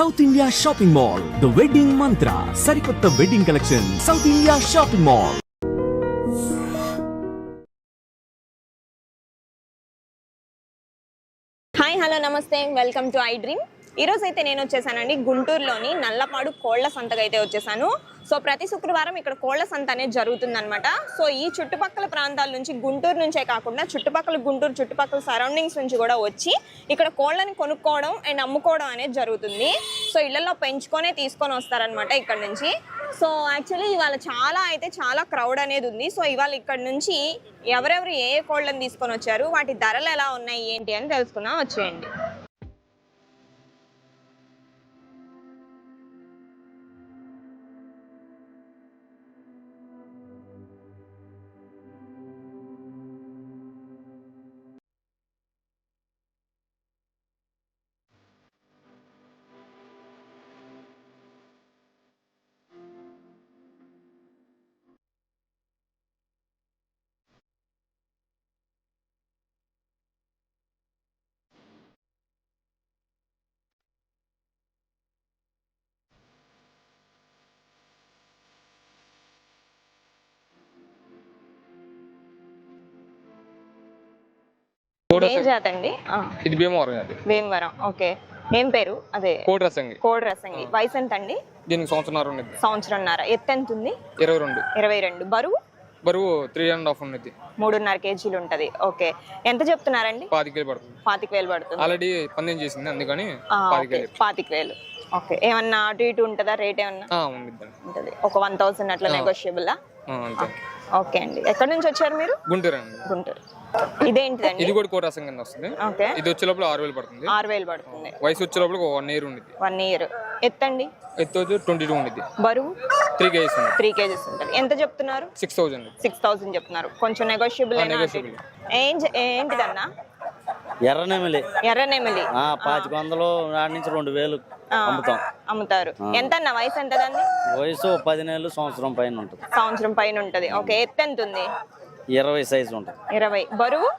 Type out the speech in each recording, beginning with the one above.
South India shopping mall the wedding Mantra సరికొత్త wedding collection south India shopping mall hi hello నమస్తే welcome to I dream ఈరోజు అయితే నేను వచ్చేసానండి గుంటూరులోని నల్లపాడు కోళ్ళ సంతకు అయితే వచ్చేసాను. సో ప్రతి శుక్రవారం ఇక్కడ కోళ్ళ సంత అనేది జరుగుతుందనమాట సో ఈ చుట్టుపక్కల ప్రాంతాల నుంచి గుంటూరు నుంచే కాకుండా చుట్టుపక్కల గుంటూరు చుట్టుపక్కల సరౌండింగ్స్ నుంచి కూడా వచ్చి ఇక్కడ కోళ్ళని కొనుక్కోవడం అండ్ అమ్ముకోవడం అనేది జరుగుతుంది. సో ఇళ్ళలో పెంచుకొనే తీసుకొని వస్తారనమాట ఇక్కడ నుంచి. సో యాక్చువల్లీ ఇవాళ చాలా అయితే చాలా క్రౌడ్ అనేది ఉంది. సో ఇవాళ ఇక్కడ నుంచి ఎవరెవరు ఏ ఏ కోళ్ళని తీసుకొని వచ్చారు వాటి ధరలు ఎలా ఉన్నాయి ఏంటి అని తెలుసుకున్నా వచ్చేయండి. అండి ఆ, ఇది భీమవరం అది భీమవరం ఓకే. ఏం పేరు? అదే. కోడి రసంగి కోడి రసంగి వయసు ఎంత అండి దీనికి సంవత్సరం సంవత్సరంన్నర. ఎత్తు ఎంత ఉంది ఇరవై రెండు. ఇరవై రెండు. బరువు? బరువు త్రీ అండ్ హాఫ్ ఉన్నది. మూడున్నర కేజీలు ఉంటది. ఓకే. ఎంత చెప్తున్నారండి? పాతిక వేలు పడుతుంది. పాతిక వేలు పడుతుంది. ఆల్రెడీ పందెం చేసింది అందుకని పాతిక వేలు. ఓకే. ఏమన్నా అటు ఇటు ఉంటుందా? రేట్ ఏమన్నా? ఉంటది. ఒక వన్ థౌసండ్ అట్లా నెగోషియబుల్ ఓకే అండి. ఎక్కడి నుంచి వచ్చారు మీరు? గుంటూరు అండి. గుంటూరు. ఇదేంటిదండి? ఇది కూడా కోడి రసం కింద వస్తుంది. ఓకే. ఇది వచ్చే లోపల ఆరు వేలు పడుతుంది. ఆరు వేలు పడుతుంది. వయసు వచ్చే లోపల వన్ ఇయర్ ఉండిద్ది. One year. ఎత్తండి? ఎత్తు వచ్చి ట్వంటీ టూ ఉండిద్ది. బరువు? త్రీ కేజీస్ ఉంది త్రీ కేజెస్ ఉంటుంది. ఎంత చెప్తున్నారు? Six thousand. సిక్స్ థౌసండ్ చెప్తున్నారు. కొంచెం నెగోషియబుల్ ఇటు. ఏం ఏంటిదన్నా? ఎర్రనెమిలి ఎర్రనెమిలి ఆ, పాతిక వందలు ఆడి నుంచి రెండు వేలు అమ్ముతాం. అమ్ముతారు. ఎంత అన్న వయసు ఎంత దాన్ని వయసు పది నెలలు సంవత్సరం పైన ఉంటుంది. సంవత్సరం పైన ఉంటది. ఓకే ఎత్తు ఎంత ఉంది ఇరవై సైజు ఉంటుంది ఇరవై. బరువు?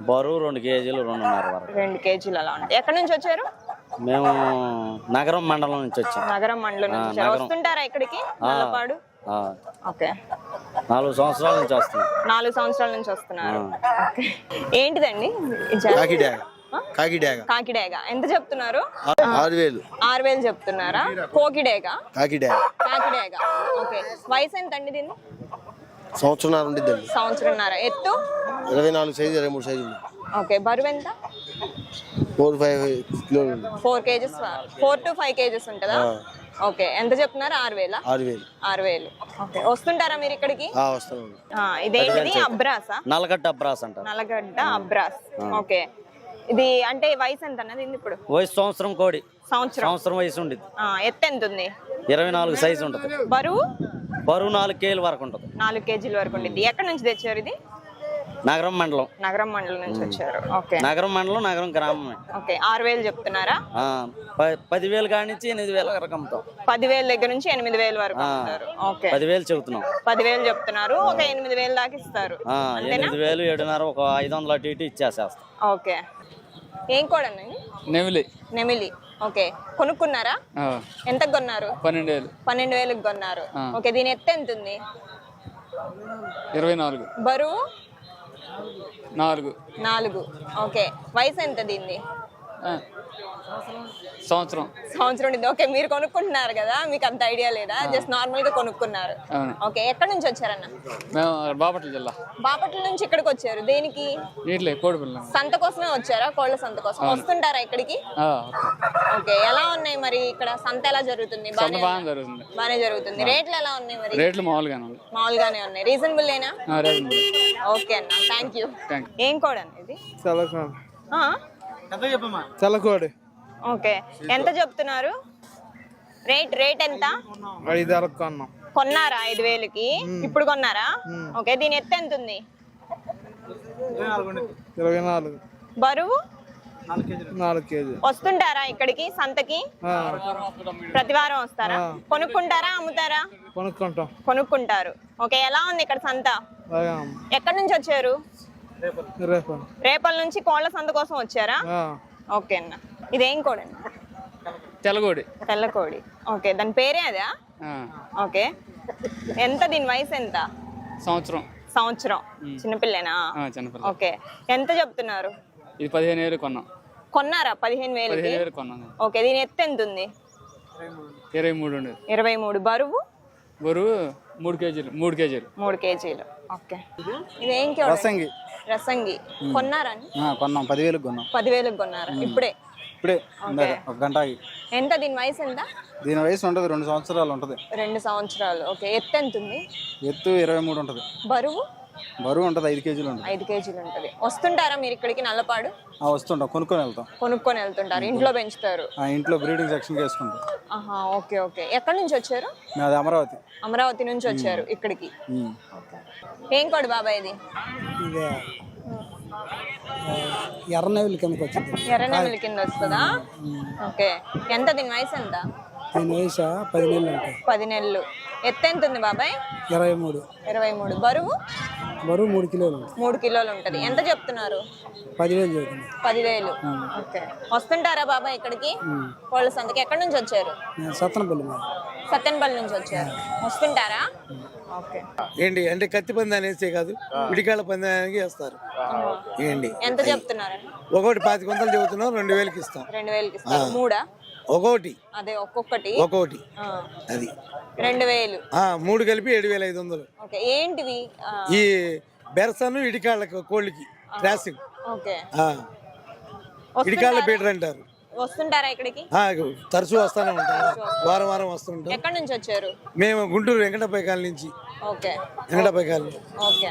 బరువు రెండు కేజీలు రెండున్నర వరకు. రెండు కేజీలు అలా ఉంటాయి. ఎక్కడి నుంచి వచ్చారు? మేము నగరం మండలం నుంచి వచ్చాం. నగరం మండలం నుంచి నగరం. వస్తుంటారా ఇక్కడికి? ఆ, నల్లపాడు? ఆ, ఓకే. నాలుగు సంవత్సరాల నుంచి వస్తున్నాం. నాలుగు సంవత్సరాల నుంచి వస్తున్నారు. ఓకే. ఏంటిదండి? ఈ జా- కాకిడాగ. కాకిడాగ. కాకిడేగ. ఎంత చెప్తున్నారు? ఆరు వేలు. ఆరు వేలు చెప్తున్నారా? కోకిడేగ. కాకిడాగ. కాకిడేగ. ఓకే. వయసు ఎంత అండి దీన్ని? సంవత్సరం ఉండిద్దండి. సంవత్సరంన్నర. ఎత్తు? ఇరవై నాలుగు సైజు ఇరవై మూడు సైజు ఓకే బరువు ఎంత? ఫోర్ ఫైవ్ కిలోలు four KGs four to five KGs ఉంటుందా? ఓకే ఎంత చెప్తున్నారు? ఆరు వేల? ఆరు వేలు. ఆరు వేలు. ఓకే వస్తుంటారా మీరు ఇక్కడికి? ఆ, వస్తాను. ఆ, ఇదేంటిది? అబ్రాసా? నల్లగడ్డ అబ్రాస్ అంటారు. నల్లగడ్డ అబ్రాస్. ఓకే. ఇది అంటే వయసు ఎంత అన్నది ఇప్పుడు? వయసు సంవత్సరం కోడి. సంవత్సరం. సంవత్సరం వయసు ఉండేది ఆ, ఎత్తు ఎంత ఉంది ఇరవై నాలుగు సైజు ఉంటుంది. బరువు? బరువు నాలుగు కేజీల వరకు ఉంటుంది. నాలుగు కేజీల వరకు ఉండిద్ది. ఎక్కడి నుంచి తెచ్చారు ఇది? నగరం మండలం. నగరం మండలం నుంచి వచ్చారు. ఓకే. నగరం మండలం నగరం గ్రామమే. ఓకే. ఆరు వేలు చెప్తున్నారా? పదివేలు కాడి నుంచి ఎనిమిది వేల వరకు అమ్ముతాం. పదివేల దగ్గర నుంచి ఎనిమిది వేల వరకు ఓకే. పదివేలు చెబుతున్నాం. పదివేలు చెప్తున్నారు. ఒక ఎనిమిది వేలు దాకా ఇస్తారు. ఎనిమిది వేలు ఏడున్నర ఒక ఐదు వందలు అటు ఇటు ఇచ్చేసేస్తాం. ఓకే. ఏం కోడండి నెమిలి. నెమిలి. ఓకే. కొనుక్కున్నారా? ఎంత కొన్నారు? పన్నెండు వేలు పన్నెండు వేలకు కొన్నారు ఓకే దీని ఎత్తు ఎంత ఉంది ఇరవై నాలుగు బరువు? నాలుగు. నాలుగు. ఓకే. వయసు ఎంత దీన్ని సంవత్సరం. సంవత్సరం ఇది ఓకే మీరు కొనుక్కుంటున్నారు కదా మీకు అంత ఐడియా లేదా? జస్ట్ నార్మల్గా కొనుక్కున్నారు. అవును. ఓకే ఎక్కడి నుంచి వచ్చారన్న? మేము బాపట్ల జిల్లా. బాపట్ల నుంచి ఇక్కడికి వచ్చారు. దేనికి? నీటిలో కోడి పిల్ల సంత కోసమే వచ్చారా? కోళ్ళ సంత కోసం. వస్తుంటారా ఇక్కడికి? ఓకే ఎలా ఉన్నాయి మరి ఇక్కడ? సంత ఎలా జరుగుతుంది? బానే బాగా జరుగుతుంది. బానే జరుగుతుంది. రేట్లు ఎలా ఉన్నాయి మరి? రేట్లు మామూలుగానే ఉంది మామూలుగానే ఉన్నాయి. రీజనబుల్ ఏనా? రేట్లు ఓకే అన్న. థ్యాంక్ యూ థ్యాంక్ ఏం కోడ్ అన్న ఇది తెల్లకోడి ఆ? తెల్లకోడి. ఓకే. ఎంత చెప్తున్నారు? రేట్ రేట్ ఎంత? ఐదు కొన్నాం. కొన్నారా ఐదు వేలకి ఇప్పుడు కొన్నారా? ఓకే దీని ఎత్తు ఎంత ఉంది ఇరవై నాలుగు. బరువు? వస్తుంటారా ఇక్కడికి సంతకి? ప్రతి వారం వస్తారా? కొనుక్కుంటారా అమ్ముతారా? కొనుక్కుంటాం. కొనుక్కుంటారు. ఓకే ఎలా ఉంది ఇక్కడ సంత? బాగా ఎక్కడి నుంచి వచ్చారు? రేపు రేపల నుంచి కోళ్ళ సంత కోసం వచ్చారా? ఓకే అన్న. ఇదేం కోడండి తెల్లగోడి తెల్లకోడి. ఓకే దాని పేరే అదా? ఓకే. ఎంత దీని వయసు ఎంత? సంవత్సరం. సంవత్సరం. చిన్నపిల్లేనా ఓకే. ఎంత చెప్తున్నారు? ఇది పదిహేను వేలు కొన్నాం. కొన్నారా? పదిహేను వేలు ఓకే దీని ఎత్తు ఎంత ఉంది ఇరవై మూడు ఇరవై మూడు. బరువు? బరువు మూడు కేజీలు మూడు కేజీలు. మూడు కేజీలు. ఓకే. ఇది? రసంగి. రసంగి. కొన్నారని ఆ, కొన్నాం. పదివేలకు కొన్నాం. పదివేలకు కొన్నారా? ఇప్పుడే? ఇప్పుడే ఇందాక ఒక గంట ఆగి ఎంత? దీని వయసు ఎంత? దీని వయసు ఉంటుంది. రెండు సంవత్సరాలు ఉంటుంది. రెండు సంవత్సరాలు. ఓకే. ఎత్తు ఎంత ఉంది ఎత్తు ఇరవై మూడు ఉంటుంది. బరువు? బరువు ఉంటుంది ఐదు కేజీలు ఉంటుంది. ఐదు కేజీలు ఉంటుంది. వస్తుంటారా మీరు ఇక్కడికి నల్లపాడు? ఆ, వస్తుంటాం కొనుక్కొని వెళ్తాం. కొనుక్కొని వెళ్తుంటారు ఇంట్లో పెంచుతారు. ఆ ఇంట్లో బ్రీడింగ్ సెక్షన్కి వేసుకుంటాం ఆహా ఓకే ఓకే. ఎక్కడి నుంచి వచ్చారు? అది అమరావతి. అమరావతి నుంచి వచ్చారు ఇక్కడికి. ఉమ్. ఏం కోడి బాబాయ్ ఇది? ఇదే ఎర్రనెల్లి కిందకి వచ్చింది. ఎర్రనెమిలి కింద వస్తుందా? ఓకే. ఎంత దీని వయసు ఎంత? దీని వయసు పది నెలలు ఉంటాయి. పది నెలలు. ఎత్తు ఎంత ఉంది బాబాయ్? ఇరవై మూడు ఇరవై మూడు బరువు? బరువు మూడు కిలోలు మూడు కిలోలు ఉంటది. ఎంత చెప్తున్నారు? పదివేలు చదువుతుంది పదివేలు. ఓకే. వస్తుంటారా బాబాయ్ ఇక్కడికి? కోళ్ళ సంతకి ఎక్కడి నుంచి వచ్చారు? నేను సత్తనపల్లి సత్యనపల్లి నుంచి వచ్చారు. వస్తుంటారా? ఓకే. ఏంటి? అంటే కత్తి పందాన్ని వేసే కాదు విడికాళ్ళ పందానికి వేస్తారు. ఏంటి? ఎంత చెప్తున్నారండి ఒకటి పాతిక వందలు చెబుతున్నాం రెండు వేలకి ఇస్తాం. రెండు వేలకి ఇస్తారు. మూడా? ఒక్కొక్కటి అదే ఒక్కొక్కటి. ఒక్కొక్కటి ఆ, అది. రెండు వేలు. ఆ మూడు కలిపి ఏడు వేల ఐదు వందలు. ఓకే ఏంటివి? ఈ బెరసను ఇడికాళ్ళ కోళ్ళకి ఆ, ఇడికాళ్ళ? పీటర్ అంటారు. వస్తుంటారా ఇక్కడికి? ఆ, తరచూ వస్తానే ఉంటాం వారం వారం వస్తుంటాం ఎక్కడి నుంచి వచ్చారు? మేము గుంటూరు వెంకటపై కాలనీ నుంచి. ఓకే. వెంకటపై కాలనీ. ఓకే.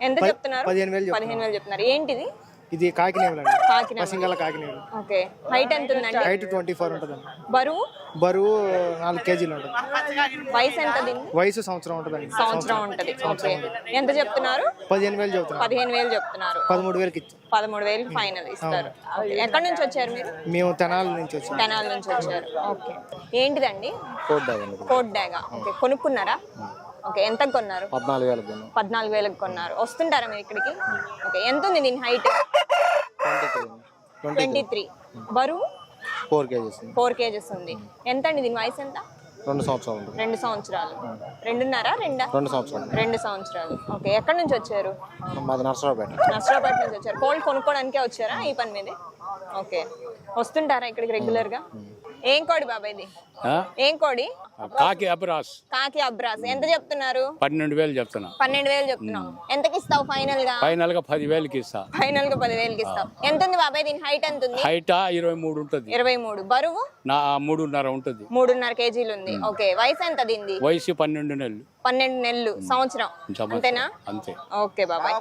ఎంత చెప్తున్నారు? పదిహేను వేలు పదిహేను వేలు చెప్తున్నారు. ఏంటిది? ఇది కాకినేవులు అండి. కాకినాడ సింగల్ కాకినేవులు ఓకే. హైట్ ఎంత ఉందండి? హైట్ ట్వంటీ ఫోర్ ఉంటుందండి. బరువు? బరువు నాలుగు కేజీలు ఉంటుంది. వయసు ఎంత వయసు సంవత్సరం ఉంటుందండి. సంవత్సరం ఉంటది. ఓకే. ఎంత చెప్తున్నారు? పదిహేను వేలు చెబుతున్నాం పదిహేను వేలు చెప్తున్నారు. పదమూడు వేలకి ఇచ్చాం. పదమూడు వేలు ఫైనల్ ఇస్తారు. ఎక్కడి నుంచి వచ్చారు మీరు? మేము తెనాలి నుంచి వచ్చాం. తెనాల నుంచి వచ్చారు. ఓకే. ఏంటిదండి? కోట్ డాగా ఓకే. కొనుక్కున్నారా? ఓకే ఎంత కొన్నారు? పద్నాలుగు వేలకు కొన్నాం. పద్నాలుగు వేలకు కొన్నారు. వస్తుంటారా మీరు ఇక్కడికి? ఓకే ఎంత ఉంది దీని హైట్ ట్వంటీ త్రీ బరువు? ఫోర్ కేజీస్ ఫోర్ కేజెస్ ఉంది. ఎంత అండి దీని వయసు ఎంత? రెండు సంవత్సరాలు రెండు సంవత్సరాలు. రెండున్నారా రెండా? రెండు సంవత్సరాలు. రెండు సంవత్సరాలు. ఓకే ఎక్కడి నుంచి వచ్చారు? మాది నర్సరావుపేట. నర్సరావుపేట నుంచి వచ్చారు. కోల్డ్ కొనుక్కోవడానికే వచ్చారా ఈ పని మీదే? ఓకే. వస్తుంటారా ఇక్కడికి రెగ్యులర్గా? ఏం కోడి బాబాయ్ ఇది? ఏం కోడి? కాకి అబ్రాస్. కాకి అబ్రాస్. ఎంత చెప్తున్నారు? పన్నెండు వేలు చెప్తున్నా. పన్నెండు వేలు చెప్తున్నావు. ఎంతకి ఇస్తావు ఫైనల్గా ఫైనల్గా పది వేలకి ఇస్తా. ఫైనల్గా పదివేలకి ఇస్తావు ఎంత ఉంది బాబాయ్ దీని హైట్ ఎంత ఉంది హైట్? ఇరవై మూడు ఉంటుంది. ఇరవై మూడు. బరువు? నా మూడున్నర ఉంటుంది. మూడున్నర కేజీలు ఉంది. ఓకే. వయసు ఎంత దీనిది? వయసు పన్నెండు నెలలు. పన్నెండు నెలలు. సంవత్సరం. సంవత్సరం. అంతేనా? అంతే. ఓకే బాబాయ్.